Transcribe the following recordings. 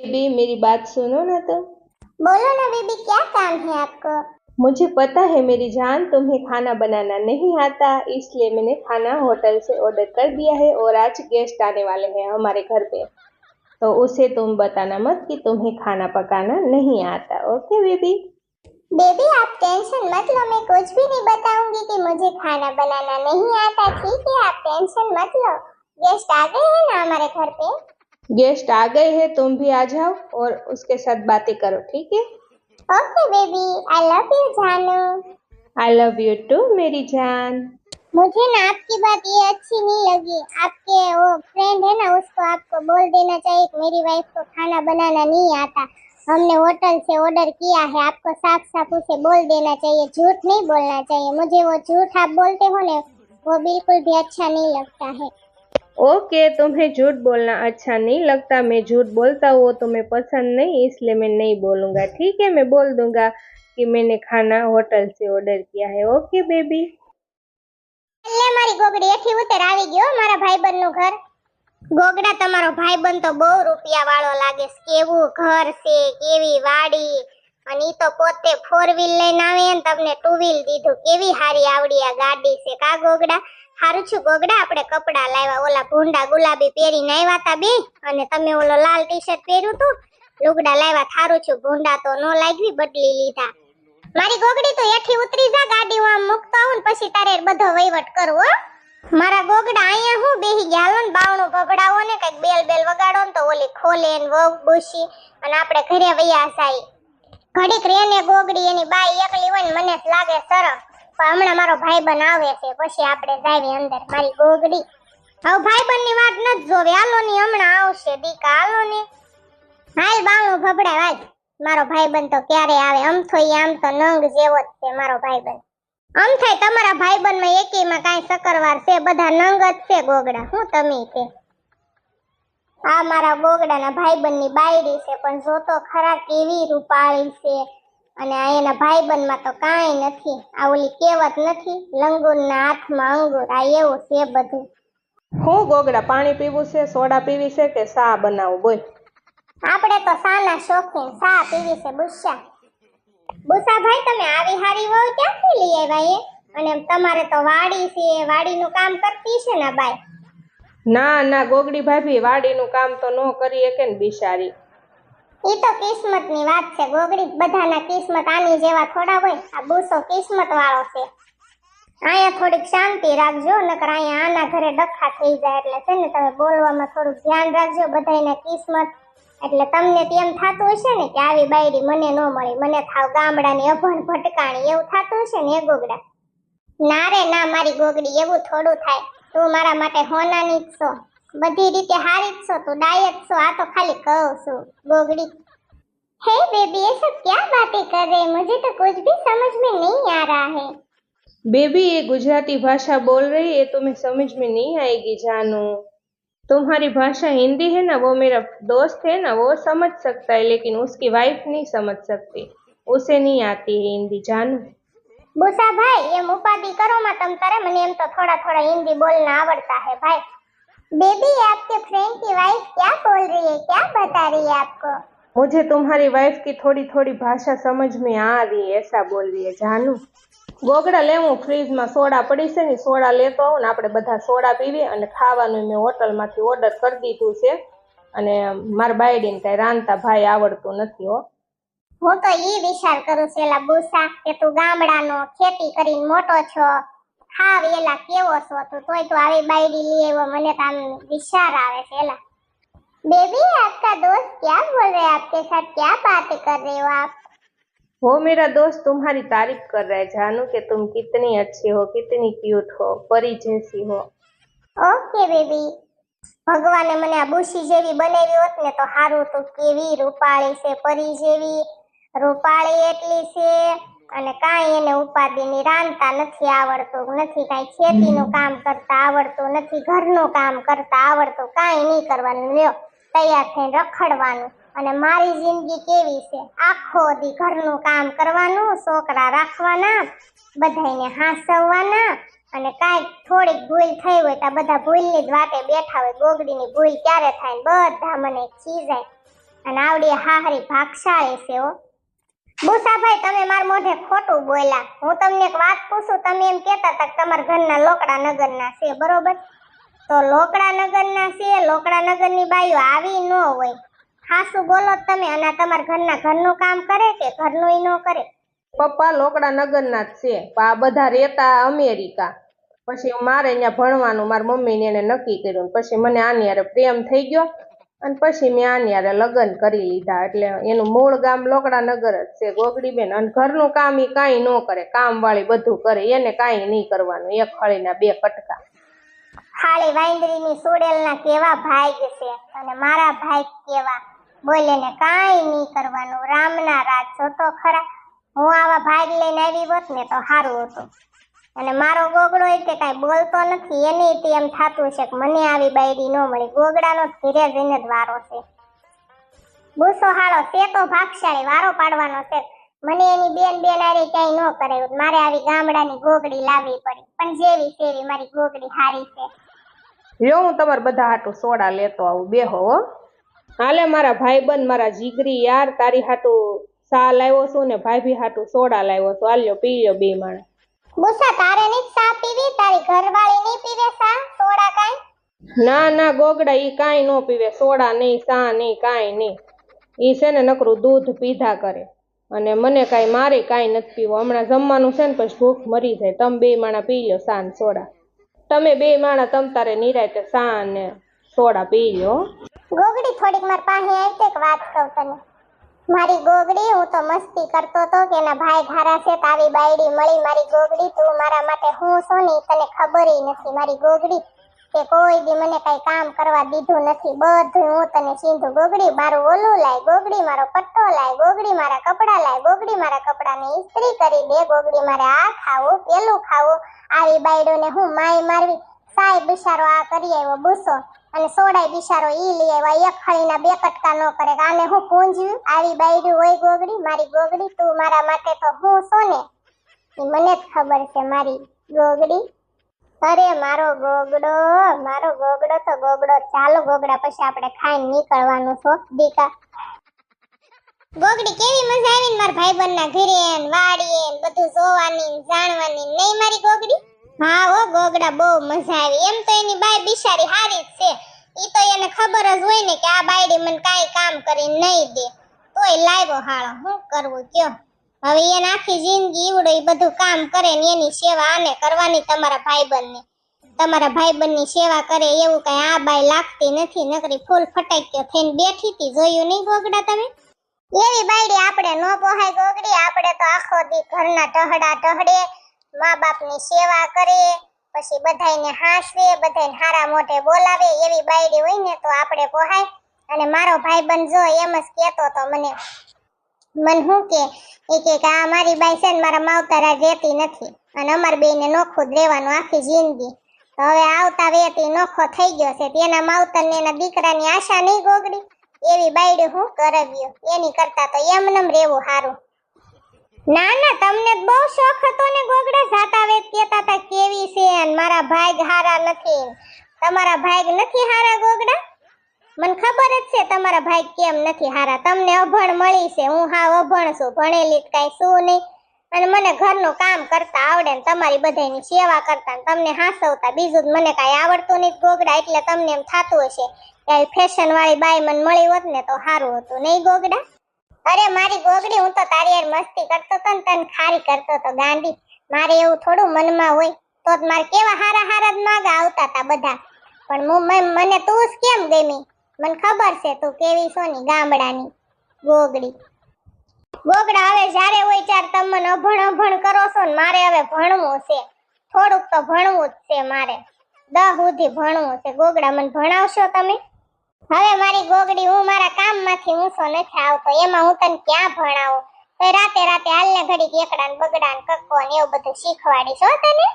Baby मेरी बात सुनो ना तो। बोलो ना बेबी क्या काम है आपको? मुझे पता है मेरी जान तुम्हें खाना बनाना नहीं आता इसलिए मैंने खाना होटल से ऑर्डर कर दिया है और आज गेस्ट आने वाले हैं हमारे घर पे। तो उसे तुम बताना मत कि तुम्हें खाना पकाना नहीं आता ओके बेबी? बेबी आप टेंशन मत लो मैं कुछ भी नहीं बताऊँगी कि मुझे खाना बनाना नहीं आता ठीक है? आप टेंशन मत लो। गेस्ट आ गए हैं ना हमारे घर पे? गेस्ट आ गए हैं तुम भी आ जाओ और उसके साथ बातें करो ठीक है? Okay baby I love you जानू आई लव यू टू मेरी जान। मुझे ना आपकी बात ये अच्छी नहीं लगी। आपके वो फ्रेंड है ना उसको आपको बोल देना चाहिए कि मेरी वाइफ को खाना बनाना नहीं आता। हमने होटल से ऑर्डर किया है आपको साफ़ साफ़ उसे बोल देना चाहिए। झूठ नहीं बोलना चाहिए। मुझे वो झूठ आप बोलते हो ना वो बिल्कुल भी अच्छा नहीं लगता है। ओके तुम्हें झूठ बोलना अच्छा नहीं लगता मैं झूठ बोलता हूँ वो तुम्हें पसंद नहीं इसलिए मैं नहीं बोलूँगा ठीक है मैं बोल दूंगा कि मैंने खाना होटल से ऑर्डर किया है ओके बेबी એટલે મારી ગોગડી એથી ઉતર આવી ગયો મારા ભાઈબંધનું ઘર ગોગડા તમારો ભાઈબંધ તો બહુ રૂપિયા વાળો લાગે છે. કેવું ઘર છે કેવી વાડી અને ઈ તો પોતે ફોર વ્હીલ લઈને આવે ને તમને ટુ વ્હીલ દીધું કેવી હારી આવડી આ ગાડી છે કા ગોગડા હારું છું ગોગડા, આપણે કપડા લાવ્યા, ઓલા ભૂંડા ગુલાબી પહેરીને આવ્યા તા બે, અને તમે ઓલો લાલ ટી શર્ટ પહેર્યું તું, લુગડા લાવ્યા થારું છું, ભૂંડા તો નો લાગવી બદલી લીધા. મારી ગોગડી તો એઠી ઉતરી જા ગાડી આમ મૂકતો આવું પછી તારે બધો વહીવટ કરવો મારા ગોગડા અહીંયા હું બેહી ગયા ને બાવણું ગોગડાઓ ને કંઈક બેલ બેલ વગાડો ને તો ઓલી ખોલે ને વહુ બુશી અને આપણે ઘરે વૈયા જાય. ઘડીક રેને ગોગડી, એની બાઈ એકલી હોય ને મને લાગે સરસ. હમણાં મારો ભાઈ બનાવે છે. પછી આપણે જાવી અંદર. મારી ગોગડી. હવે ભાઈબંધની વાત નથી જોવે. હાલો ની હમણાં આવશે દીકા. હાલો ને. હાલ બાણું ભભડાય. વાત મારો ભાઈબંધ તો ક્યારે આવે? આમ તો આમ તો નંગ જેવો જ છે મારો ભાઈબંધ આમ થાય તમારા ભાઈબંધમાં એકેયમાં કાંઈ સકરવાર છે? બધા નંગ જ છે ગોગડા. હું તમે તે? આ મારા ગોગડાના ભાઈ બંધની બાયડી છે, પણ જો તો ખરા કેવી રૂપાળી છે? અને આ એના ભાઈબંધમાં તો કાંઈ નથી. આ ઓલી કહેવત નથી લંગૂરના હાથમાં અંગુર. આ એવું છે બધું. હું ગોગડા પાણી પીવું છે સોડા પીવી છે કે ચા બનાવું? બોલ. આપણે તો સાના શોખીન સા પીવી છે બુસ્સા. બુસા ભાઈ તમે આવી હારી વહુ ક્યાંથી લઈ આવ્યા એ? અને તમારે તો વાડી છે વાડીનું કામ કરતી છે ને બાઈ? ના ના ગોગડી ભાભી વાડીનું કામ તો ન કરીએ કે ને બિચારી. ઈ તો કિસ્મતની વાત છે, ગોગડી બધાના કિસ્મત આની જેવા થોડા હોય, આ બુસો કિસ્મત વાળો છે. અહીંયા થોડીક શાંતિ રાખજો, નકર અહીંયા આના ઘરે ડખા થઈ જાય એટલે છે ને તમે બોલવામાં થોડુંક ધ્યાન રાખજો બધાયના કિસ્મત. એટલે તમને તેમ થતું હશે ને કે આવી બાયડી મને ન મળી, મને થાવ ગામડાની અભણ ભટકાણી, એવું થતું હશે ને એ ગોગડા? ના રે, ના, મારી ગોગડી, એવું થોડું થાય. તું મારા માટે હોનાની જ છો. બધી રીતે હારી જ છો તું ડાયટ છો આ તો ખાલી કહું છું ગોગડી हे बेबी ये सब क्या बातें कर रहे हैं मुझे तो कुछ भी समझ में नहीं आ रहा है बेबी ये गुजराती भाषा बोल रही है तुम्हें समझ में नहीं आएगी जानू तुम्हारी भाषा हिंदी है ना वो मेरा दोस्त है ना वो समझ सकता है लेकिन उसकी वाइफ नहीं समझ सकती उसे नहीं आती है हिंदी जानू बूसा भाई ये उपाधि करो मत तम तारे मने एम तो थोड़ा थोड़ा हिंदी बोलना आवड़ता है भाई बेबी आपके फ्रेंड की वाइफ क्या बोल रही है क्या बता रही है आपको मुझे तुम्हारी वाइफ की थोड़ी थोड़ी भाषा समझ में आ रही है ऐसा बोल रही है जानू ગોગડા લેવું ફ્રીજમાં સોડા પડી છે ને સોડા લેતો આવું ને આપણે બધા સોડા પીવી અને ખાવાનું મેં હોટલમાંથી ઓર્ડર કરી દીધું છે અને મારા બાયડીને કાંઈ રાંધતા ભાઈ આવડતું નથી હો હું તો ઈ વિચાર કરું છું એલા બુસા કે તું ગામડાનો ખેતી કરીને મોટો છો ખાવ એલા કેવો છો તું તોય તું આવી બાયડી લઈ આવ્યો મને તો આમ વિચાર આવે છે એલા बेबी आपका दोस्त क्या बोल रहे हैं आपके साथ क्या बातें कर रहे हो आप वो मेरा दोस्त तुम्हारी तारीफ कर रहा है जानू कि तुम कितनी अच्छी हो कितनी क्यूट हो परी जैसी हो ઓકે બેબી ભગવાને મને આ બુશી જેવી બનાવી હોત ને તો હારું તો કેવી રૂપાળી છે પરી જેવી રૂપાળી એટલી છે અને કાંઈ એને ઉપાધિની રાંધતા નથી આવડતું નથી કાંઈ ખેતીનું કામ કરતા આવડતું નથી ઘરનું કામ કરતા આવડતું કાંઈ નહીં કરવાનું. લ્યો તૈયાર થઈને રખડવાનું. અને મારી જિંદગી કેવી છે? આખો દી ઘરનું કામ કરવાનું છોકરા રાખવાના બધાયને હાંસવવાના અને કાંઈક થોડીક ભૂલ થઈ હોય તો બધા ભૂલની જ વાટે બેઠા હોય. ગોગડીની ભૂલ ક્યારે થાય ને બધા મને ખીજાય. અને આવડી હાહરી ભાગશાળી છે હો. બુસાભાઈ, તમે માર મોઢે ખોટું બોલ્યા. હું તમને એક વાત પૂછું, તમે એમ કહેતા હતા કે તમારા ઘરના લોકડા નગરના છે, બરોબર? તો લોકડા નગરના છે, લોકડા નગરની બાઈઓ આવી ન હોય. ખાસું બોલો તમે, અને તમારા ઘરના ઘરનું કામ કરે કે ઘરનું ઈ ન કરે? પપ્પા લોકડા નગરના જ છે આ બધા રહેતા અમેરિકા. પછી મારે અહીંયા ભણવાનું, મારી મમ્મીને એને નક્કી કર્યું, પછી મને આની હારે પ્રેમ થઈ ગયો. અને પછી મેં આની યારે લગ્ન કરી લીધા. એટલે એનું મૂળ ગામ લોકડાનગર જ છે ગોગડીબેન. અને ઘરનું કામ એ કાંઈ ન કરે. કામ વાળી બધું કરે. એને કાંઈ નહીં કરવાનું. એક ખળીના બે કટકા. ખાલી વાંદરીની સુડેલના કેવા ભાઈ છે? અને મારા ભાઈ કેવા? બોલે ને કાંઈ નહીં કરવાનું. રામના રાજ જોતો ખરા. હું આવા ભાગ લઈને આવી હોત ને તો સારું હતું. અને મારો ગોગડો એ તે કાંઈ બોલતો નથી, એને તે એમ થતું છે કે મને આવી બાયડી ન મળી. ગોગડાનો ઘીરે જઈને જ વારો છે. બુસો હાળો તે તો ભાગશાળી વારો પાડવાનો છે. મને એની બેન બેન આરી ક્યાંય ન કરાયું. મારે આવી ગામડાની ગોગડી લાવવી પડી. પણ જેવી તેવી મારી ગોગડી હારી છે. લ્યો હું તમારે બધા હાટું સોડા લેતો આવું. બેહો હો હાલે મારા ભાઈબંધ, મારા જીગરી, યાર, તારી હાટું સા લાવ્યો છું ને ભાભી હાટું સોડા લાવ્યો છું. હાલ્યો પી લ્યો બે માણસ બુસા તારે ની ચા પીવી? તારી ઘરવાળી ની પીવે ચા? સોડા કાઈ? ના ના ગોગડા ઈ કાઈ નો પીવે. સોડા નહીં ચા નહીં કાઈ નહીં. ઈ છે ને નકરું દૂધ પીધા કરે. અને મને કાંઈ મારે કાંઈ નથી પીવું. હમણાં જમવાનું છે ને પછી ભૂખ મરી જાય. તમે બે માણા પી લ્યો સાન સોડા. તમે બે માણા તમ તારે નિરાયતે સા ને સોડા પી લ્યો. ગોગડી થોડીક માર પાસે આવી તે વાત કહું તને. મારી ગોગડી, હું તો મસ્તી કરતો તો કે એના ભાઈ ઘારા છે તો આવી બાયડી મળી મારી ગોગડી. તું મારા માટે હું છો ને તને ખબર નથી. મારી ગોગડી કે કોઈ દી મને કઈ કામ કરવા દીધું નથી. બધું હું તને સીધું. ગોગડી, મારું ઓલું લાય, ગોગડી મારો પટ્ટો લાય, ગોગડી મારા કપડા લાય, ગોગડી મારા કપડાને ઇસ્ત્રી કરી દે, ગોગડી મારે આ ખાવું, પેલું ખાવું. આવી બાયડોને હું માય મારવી. સાહેબ, બિચારો આ કરી આવ્યો બુસો અને સોડાય બિચારો ઈ લઈ આવ્યા. એક ખળીના બે કટકા ન કરે. આને હું પૂંજ્યું? આવી બાયડું હોય ગોગડી, મારી ગોગડી, તું મારા માટે તો હું છો મને જ ખબર છે મારી ગોગડી. અરે, મારો ગોગડો મારો ગોગડો તો ગોગડો. ચાલો ગોગડા પછી આપણે ખાઈને નીકળવાનું છો, દીકા. ગોગડી, કેવી મજા આવી ને મારા ભાઈબંધના ઘરે ને વાડીએ બધું જોવાની જાણવાની નહીં મારી ગોગડી? હા ઓ ગોગડા, બહુ મજા આવી. એમ તો એની બાઈ બિચારી હારી જ છે. ઈ તો એને ખબર જ હોય ને કે આ બાયડી મને કાંઈ કામ કરીને નહીં દે. તોય લાવ્યો હાળો. શું કરવું, કયો? હવે એને આખી જિંદગી ઈવડો એ બધું કામ કરે ને એની સેવા આને કરવાની તમારા ભાઈબંધને. તમારા ભાઈબંધની સેવા કરે એવું કઈ આ બાઈ લાગતી નથી. નકરી ફૂલ ફટાક્યો થઈને બેઠી હતી જોયું નહીં ગોગડા તમે? એવી બાયડી આપણે નો પોહાય ગોગડી. આપણે તો આખો દી ઘરના ટહડા ટહડે. મા બાપની સેવા કરે, પછી બધાને હાંસવે, બધાયને હારા મોઢે બોલાવે, એવી બાયડી હોય ને તો આપણે પોહાય. અને મારો ભાઈબંધ જો એમ જ કહેતો તો મને, મન હું કે? એ કે આ મારી બાઈ છે ને મારા માવતરા રહેતી નથી. અને અમાર બેને નોખું જ રહેવાનું આખી જિંદગી. તો હવે આવતા વેતી નોખો થઈ ગયો છે, તેના માવતર ને એના દીકરાની આશા નહીં ગોગડી. એવી બાયડી હું કરવ્યો? એની કરતા તો એમનેમ રહેવું સારું ના ના, તમને બહુ શોખ હતો ને ગોગડા જાતા વેત કહેતા હતા, કેવી છે અને મારા ભાઈ હારા નથી તમારા ભાઈ નથી હારા ગોગડા? મને ખબર જ છે તમારા ભાઈ કેમ નથી હારા. તમને અભણ મળી છે, હું હા અભણ છું, ભણેલી કાંઈ શું નહીં. અને મને ઘરનું કામ કરતા આવડે ને તમારી બધાની સેવા કરતા ને તમને હાસવતા. બીજું મને કાંઈ આવડતું નહીં ગોગડા, એટલે તમને એમ થાતું હશે કે ફેશન વાળી બાઈ મને મળી હોત ને તો સારું હતું, નહીં ગોગડા? અરે, મારી ગોગડી, હું તો તારી યાર મસ્તી કરતો તો ને તને ખારી કરતો તો ગાંડી. મારે એવું થોડું મનમાં હોય, તો જ મારે કેવા હારા હારા જ માગા આવતા હતા બધા. પણ મને તું જ કેમ ગમી? મને ખબર છે તું કેવી છો ની ગામડાની ગોગડી. ગોગડા હવે જ્યારે હોય ત્યારે તમે મને અભણ અભણ કરો છો ને મારે હવે ભણવું છે. થોડુંક તો ભણવું જ છે મારે. દહ સુધી ભણવું છે. ગોગડા, મને ભણાવશો તમે? હવે મારી ગોગડી, હું મારા કામમાંથી ઊંચો નથી આવતો, એમાં હું તને ક્યાં ભણાવું? તો રાતે રાતે હાલને ઘડીક એકડા બગડા ને કક્કો ને એવું બધું શીખવાડીશ, હો તને?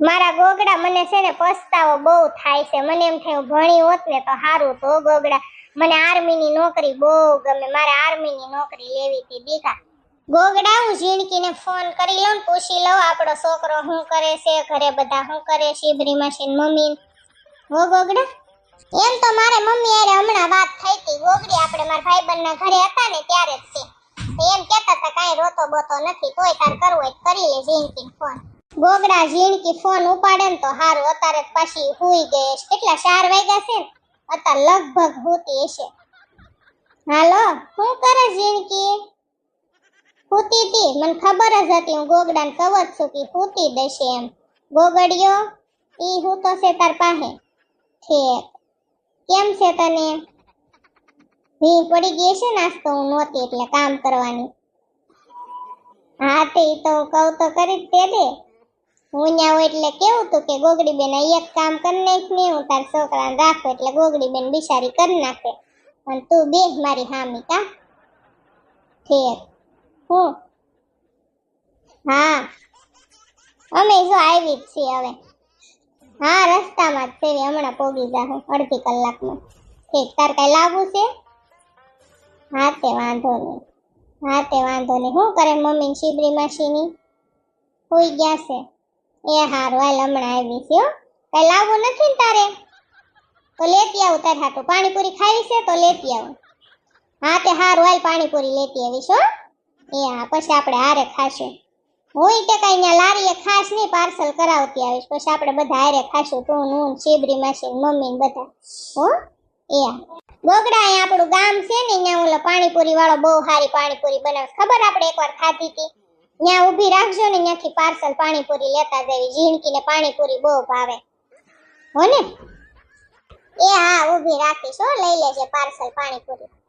મારા ગોગડા મને છે ને પસ્તાવો બહુ થાય છે. મને એમ થયું ભણી હોત ને તો સારું તો ગોગડા. મને આર્મીની નોકરી બહુ ગમે. મારે આર્મીની નોકરી લેવી હતી દીકા. ગોગડા, હું ઝીણકીને ફોન કરી લઉં પૂછી લઉં આપણો છોકરો શું કરે છે, ઘરે બધા શું કરે છે શિબરી માસી મમ્મી હો ગોગડા? એમ તો મારે મમ્મી હારે હમણાં વાત થઈ હતી ગોગડી આપણે મારા ભાઈબંધના ઘરે હતા ને ત્યારે જ છે. એમ કહેતા હતા કાંઈ રોતો બોતો નથી, તોય તાર કરવું હોય કરી લે ઝીણકી ફોન. ગોગડા ઝીણકી ફોન ઉપાડે ને તો હારું, અત્યારે પછી હુઈ ગઈ છે કેટલા, ચાર વાગ્યા છે ને? અત્યારે લગભગ હોતી હશે. હાલો શું કરે ઝીણકી? હુતી હતી મને ખબર જ હતી, હું ગોગડાને કવર છું કે હુતી દેશે એમ. ગોગડીઓ, ઈ હું તો છે તાર પાસે. ઠીક. કેમ છે તને? ભી પડી ગઈ છે નાસ્તો, હું નહોતી એટલે કામ કરવાની. હા, તે તો કહું તો કરી જ તે દે હું ત્યાં હોય એટલે કેવું તું કે ગોગડી બેન એક કામ કરી નાખ ને, હું તાર છોકરાને રાખું એટલે ગોગડી બેન બિચારી કરી નાખે. અને તું બે મારી હામી, કા? ઠેર હું? હા. અમે જો આવી જ છીએ હવે. હા, રસ્તામાં જ છે હમણાં પોગી જાહે, અડધી કલાકમાં. ઠીક, તાર કઈ લાવવું છે? હા, તે વાંધો નહીં. હા, તે વાંધો નહીં. શું કરે મમ્મી શિબરી માસીની? હોઈ ગયા છે. એ હારું, હાલ હમણાં આવી છે કઈ લાવવું નથી ને તારે? તો લેતી આવું તારે હાટું. પાણીપુરી ખાવી છે તો લેતી આવું. હા, તે હારું, હાલ પાણીપુરી લેતી આવીશ, હો. એ હા, પછી આપણે હારે ખાશું. હોય ઈટે કઈ ત્યાં લારીએ ખાસ નહીં પાર્સલ કરાવતી આવીશ. પછી આપણે બધા હારે ખાશું, તું ને હું ને માસી, મમ્મી ને બધા. હો? એ બોગડા અહીં આપણું ગામ છે ને, ત્યાં ઓલો પાણીપુરી વાળો બહુ સારી પાણીપુરી બનાવે. ખબર આપણે એકવાર ખાધી હતી? ત્યાં ઊભી રાખજો ને, ત્યાંથી પાર્સલ પાણીપુરી લેતા જવી ઝીણકીને પાણીપુરી બહુ ભાવે. હો ને? એ હા, ઊભી રાખીશ હો, લઈ લેજે પાર્સલ પાણીપુરી.